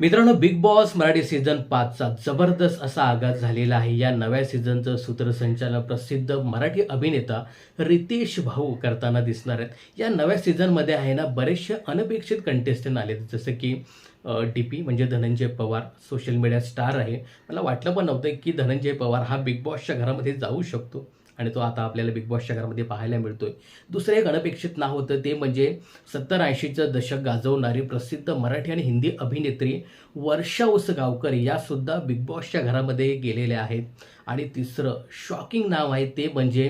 मित्रांनो Bigg Boss Marathi season पाचचा जबरदस्त असा आघात झालेला आहे. या नव्या सीझनचं सूत्रसंचालन प्रसिद्ध मराठी अभिनेता रितेश भाऊ करताना दिसणार आहेत. या नव्या सीझनमध्ये आहे ना बरेचसे अनपेक्षित कंटेस्टंट आले जसं की डी पी म्हणजे Dhananjay Pawar social media star आहे. मला वाटलं पण नव्हतं की धनंजय पवार हा बिग बॉसच्या घरामध्ये जाऊ शकतो. आणि तो आता आपल्याला बिग बॉसच्या घरामध्ये पाहायला मिळतोय. दुसरं एक अनपेक्षित नाव होतं ते म्हणजे सत्तर ऐंशीचं दशक गाजवणारी प्रसिद्ध मराठी आणि हिंदी अभिनेत्री वर्षा उसगावकर यासुद्धा बिग बॉसच्या घरामध्ये गेलेल्या आहेत. आणि तिसरं शॉकिंग नाव आहे ते म्हणजे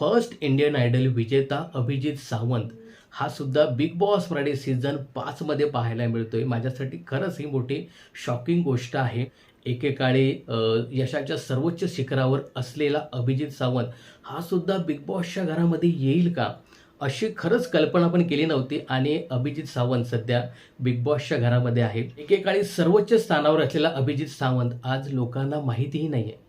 फर्स्ट इंडियन आयडल विजेता अभिजित सावंत. हा सुद्धा बिग बॉस मराठी सीझन पाचमध्ये पाहायला मिळतोय. माझ्यासाठी खरंच ही मोठी शॉकिंग गोष्ट आहे. एकेकाळी यशाच्या सर्वोच्च शिखरावर असलेला अभिजित सावंत हा सुद्धा बिग बॉसच्या घरामध्ये येईल का? अशी खरंच कल्पना पण केली नव्हती आणि अभिजित सावंत सध्या बिग बॉसच्या घरामध्ये आहे. एकेकाळी सर्वोच्च स्थानावर असलेला अभिजित सावंत आज लोकांना माहितीही नाही आहे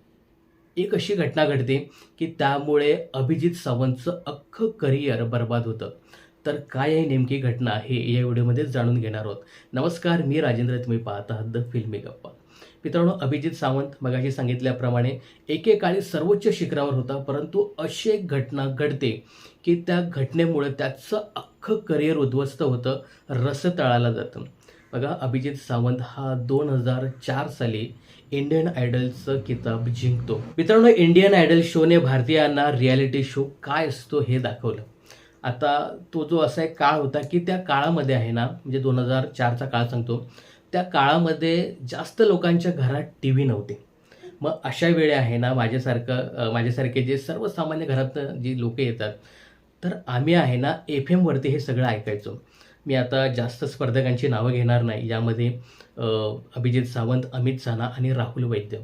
एक अशी घटना घडते की त्यामुळे अभिजित सावंतचं अख्खं करिअर बर्बाद होतं. तर काय आहे नेमकी घटना हे या व्हिडिओमध्ये जाणून घेणार आहोत. नमस्कार मी राजेंद्र तुम्ही पाहत आहात द फिल्मी गप्पा मित्रांनो अभिजित सावंत मगाशी सांगितल्याप्रमाणे एकेकाळी सर्वोच्च शिखरावर होता परंतु अशी एक घटना घडते की त्या घटनेमुळे त्याचं अख्खं करिअर उद्ध्वस्त होतं रस तळाला जातं. बघा अभिजित सावंत हा दोन हजार चार साली इंडियन आयडलचं किताब जिंकतो. मित्रांनो इंडियन आयडल शोने भारतीयांना रियालिटी शो काय असतो हे दाखवलं. आता तो जो असा एक काळ होता की त्या काळामध्ये आहे ना म्हणजे दोन हजार चारचा काळ सांगतो त्या काळामध्ये जास्त लोकांच्या घरात टी व्ही नव्हते. मग अशा वेळी आहे ना माझ्यासारखं माझ्यासारखे जे सर्वसामान्य घरात जी लोक येतात तर आम्ही आहे ना एफ एमवरती हे सगळं ऐकायचो. मी आता जास्त स्पर्धकांची नावं घेणार नाही यामध्ये अभिजित सावंत अमित साना आणि राहुल वैद्य.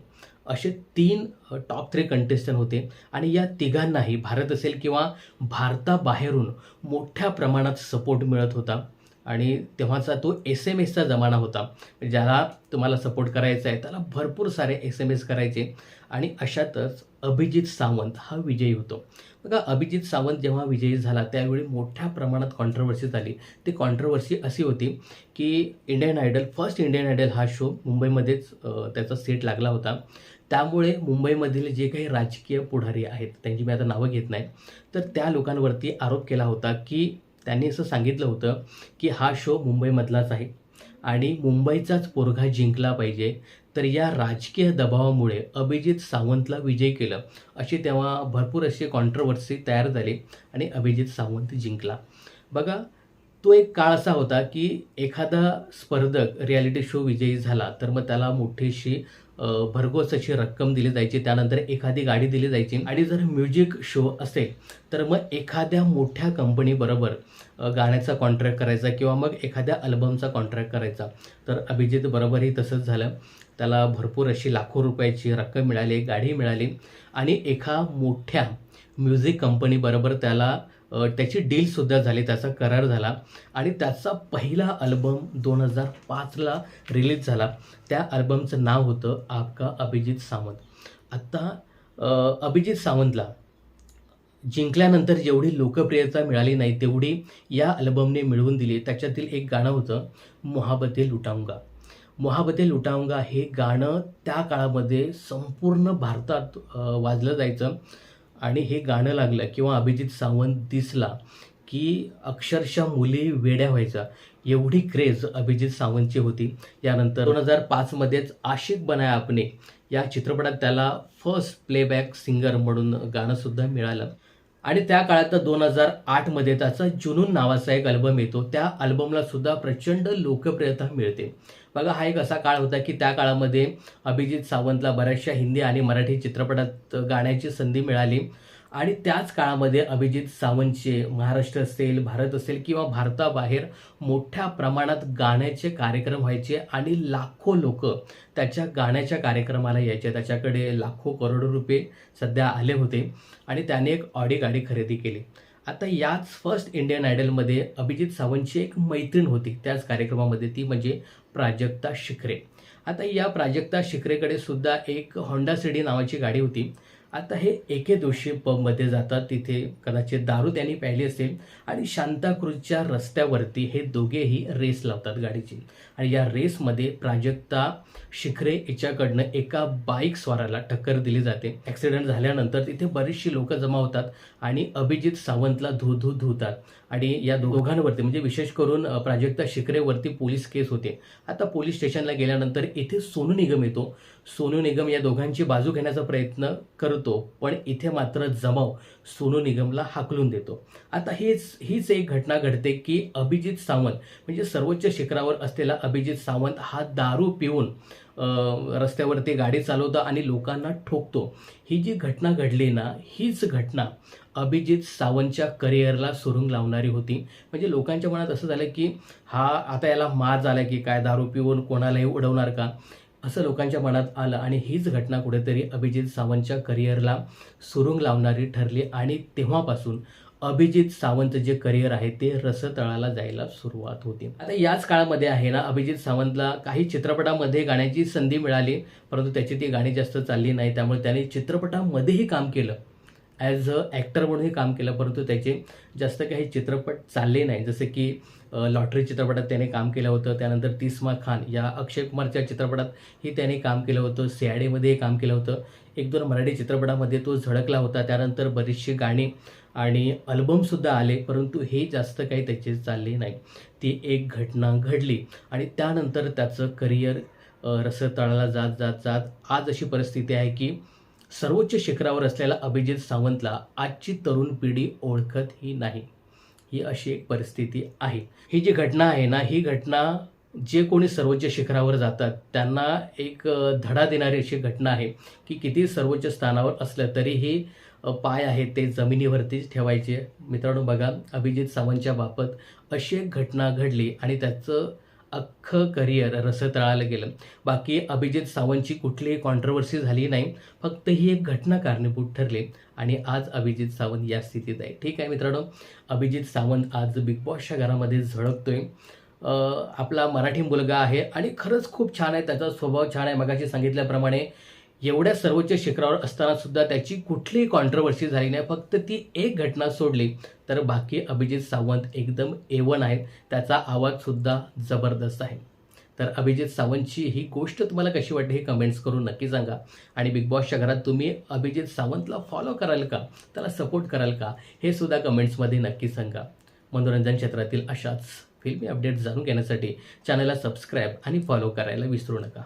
असे तीन टॉप थ्री कंटेस्टंट होते. आणि या तिघांनाही भारत असेल किंवा भारताबाहेरून मोठ्या प्रमाणात सपोर्ट मिळत होता. आणि तेव्हाचा तो एस एम एसचा जमाना होता. म्हणजे ज्याला तुम्हाला सपोर्ट करायचा आहे त्याला भरपूर सारे एस एम एस करायचे. आणि अशातच अभिजित सावंत हा विजयी होतो. बघा अभिजित सावंत जेव्हा विजयी झाला त्यावेळी मोठ्या प्रमाणात कॉन्ट्रवर्सी झाली. ती कॉन्ट्रवर्सी अशी होती की Indian idol first Indian idol हा शो मुंबईमध्येच त्याचा सेट लागला होता. त्यामुळे मुंबईमधील जे काही राजकीय पुढारी आहेत त्यांची मी आता नावं घेत नाही तर त्या लोकांवरती आरोप केला होता की त्यांनी असं सांगितलं होतं की हा शो मुंबईमधलाच आहे आणि मुंबईचाच पोरगा जिंकला पाहिजे. तर या राजकीय दबावामुळे अभिजित सावंतला विजय केलं अशी तेव्हा भरपूर अशी कॉन्ट्रोवर्सी तयार झाली आणि अभिजित सावंत जिंकला. बघा तो एक काळ असा होता की एखादा स्पर्धक रियालिटी शो विजयी झाला तर मग त्याला मोठीशी भरघोस अशी रक्कम दिली जायची. त्यानंतर एखादी गाडी दिली जायची. आणि जर म्युझिक शो असेल तर मग एखाद्या मोठ्या कंपनीबरोबर गाण्याचा कॉन्ट्रॅक्ट करायचा किंवा मग एखाद्या अल्बमचा कॉन्ट्रॅक्ट करायचा. तर अभिजित बरोबरही तसंच झालं. त्याला भरपूर अशी लाखो रुपयाची रक्कम मिळाली गाडी मिळाली. आणि एका मोठ्या म्युझिक कंपनीबरोबर त्याला त्याची डीलसुद्धा झाली त्याचा करार झाला. आणि त्याचा पहिला अल्बम दोन हजार पाचला रिलीज झाला. त्या अल्बमचं नाव होतं आपका अभिजित सावंत. आत्ता अभिजित सावंतला जिंकल्यानंतर जेवढी लोकप्रियता मिळाली नाही तेवढी या अल्बमने मिळवून दिली. त्याच्यातील एक गाणं होतं मोहाबते लुटाऊंगा. मोहाबते लुटाऊंगा हे गाणं त्या काळामध्ये संपूर्ण भारतात वाजलं जायचं. आणि हे गाणं लागलं किंवा अभिजित सावंत दिसला की अक्षरशः मुली वेड्या व्हायच्या. एवढी क्रेज अभिजित सावंतची होती. यानंतर दोन हजार पाचमध्येच आशिक बनाया आपने. या चित्रपटात त्याला फर्स्ट प्लेबॅक सिंगर म्हणून गाणंसुद्धा मिळालं. आणि त्या काळात दोन हजार आठमध्ये त्याचा जुनून नावाचा एक अल्बम येतो. त्या अल्बमला सुद्धा प्रचंड लोकप्रियता मिळते. बघा हा एक असा काळ होता की त्या काळामध्ये अभिजित सावंतला बऱ्याचशा हिंदी आणि मराठी चित्रपटात गाण्याची संधी मिळाली. आणि त्याच काळामध्ये अभिजित सावंतचे महाराष्ट्र असेल भारत असेल किंवा भारताबाहेर मोठ्या प्रमाणात गाण्याचे कार्यक्रम व्हायचे आणि लाखो लोक त्याच्या गाण्याच्या कार्यक्रमाला यायचे. त्याच्याकडे लाखो करोडो रुपये सध्या आले होते आणि त्याने एक ऑडी गाडी खरेदी केली. आता याच फर्स्ट इंडियन आयडलमध्ये अभिजित सावंतची एक मैत्रीण होती. त्याच कार्यक्रमामध्ये ती म्हणजे प्राजक्ता शिखरे. आता या प्राजक्ता शिखरेकडे सुद्धा एक होंडा सिडी नावाची गाडी होती. आता हे एके दिवशी पबमध्ये जातात. तिथे कदाचित दारू त्यांनी प्यायली असेल आणि शांताक्रूजच्या रस्त्यावरती हे दोघेही रेस लावतात गाडीची. आणि या रेसमध्ये प्राजक्ता शिखरे हिच्याकडनं एका बाईक स्वाराला टक्कर दिली जाते. ॲक्सिडेंट झाल्यानंतर तिथे बरीचशी लोक जमा होतात आणि अभिजित सावंतला धू धू धुतात. आणि या दोघांवरती म्हणजे विशेष करून प्राजक्ता शिखरेवरती पोलीस केस होते. आता पोलीस स्टेशनला गेल्यानंतर इथे सोनू निगम येतो. सोनू निगम या दोघांची बाजू घेण्याचा प्रयत्न करतो पण इथे मात्र जमाव सोनू निगमला हाकलून देतो. आता हीच हीच एक घटना घडते की अभिजित सावंत म्हणजे सर्वोच्च शिखरावर असलेला अभिजित सावंत हा दारू पिऊन रस्त्यावरती गाडी चालवतो आणि लोकांना ठोकतो. ही जी घटना घडली ना हीच घटना अभिजित सावंतच्या करिअरला सुरुंग लावणारी होती. म्हणजे लोकांच्या मनात असं झालं की हा आता याला माज आला की काय दारू पिऊन कोणालाही उडवणार का? असं लोकांच्या मनात आलं आणि हीच घटना कुठेतरी अभिजित सावंतच्या करिअरला सुरुंग लावणारी ठरली आणि तेव्हापासून अभिजित सावंत जे करिअर आहे ते रसतळाला जायला सुरुवात होती. आता याच काळामध्ये आहे ना अभिजित सावंतला काही चित्रपटामध्ये गाण्याची संधी मिळाली परंतु त्याची ती गाणी जास्त चालली नाही त्यामुळे त्याने चित्रपटामध्येही काम केलं. ॲज अ ॲक्टर म्हणूनही काम केलं परंतु त्याचे जास्त काही चित्रपट चालले नाही. जसे की लॉटरी चित्रपटात त्याने काम केलं होतं. त्यानंतर तिस्मा खान या अक्षय कुमारच्या चित्रपटातही त्याने काम केलं होतं. सीआयडीमध्येही काम केलं होतं. एक दोन मराठी चित्रपटामध्ये तो झळकला होता. त्यानंतर बरीचशी गाणी आणि अल्बमसुद्धा आले परंतु हे जास्त काही त्याचे चालले नाही. ती एक घटना घडली आणि त्यानंतर त्याचं करिअर रसतळाला जात जात जात आज अशी परिस्थिती आहे की सर्वोच्च शिखरावर असलेला अभिजित सावंतला आजची तरुण पिढी ओळखतही नाही. ही अशी एक परिस्थिती आहे. ही जी घटना आहे ना ही घटना जे कोणी सर्वोच्च शिखरावर जातात त्यांना एक धडा देणारी अशी घटना आहे की किती सर्वोच्च स्थानावर असलं तरीही पाय आहेत ते जमिनीवरतीच ठेवायचे. मित्रांनो बघा अभिजित सावंतच्या बाबत अशी एक घटना घडली आणि त्याचं अख्खं करिअर रसतळाला गेलं. बाकी अभिजित सावंतची कुठलीही कॉन्ट्रोवर्सी झाली नाही. फक्त ही एक घटना कारणीभूत ठरली आणि आज अभिजित सावंत या स्थितीत आहे. ठीक आहे मित्रांनो अभिजित सावंत आज बिग बॉसच्या घरामध्ये झळकतोय. आपला मराठी मुलगा आहे आणि खरंच खूप छान आहे. त्याचा स्वभाव छान आहे. मगाशी सांगितल्याप्रमाणे एवढ्या सर्वोच्च शिखरावर असताना सुद्धा त्याची कुठलीही कॉन्ट्रवर्सी झाली नाही. फक्त ती एक घटना सोडली. तर बाकी अभिजित सावंत एकदम एवन आहेत. त्याचा आवाजसुद्धा जबरदस्त आहे. तर अभिजित सावंतची ही गोष्ट तुम्हाला कशी वाटते हे कमेंट्स करून नक्की सांगा. आणि बिग बॉसच्या घरात तुम्ही अभिजित सावंतला फॉलो कराल का? त्याला सपोर्ट कराल का? हे सुद्धा कमेंट्समध्ये नक्की सांगा. मनोरंजन क्षेत्रातील अशाच फिल्मी अपडेट्स जाणून घेण्यासाठी चॅनलला सबस्क्राईब आणि फॉलो करायला विसरू नका.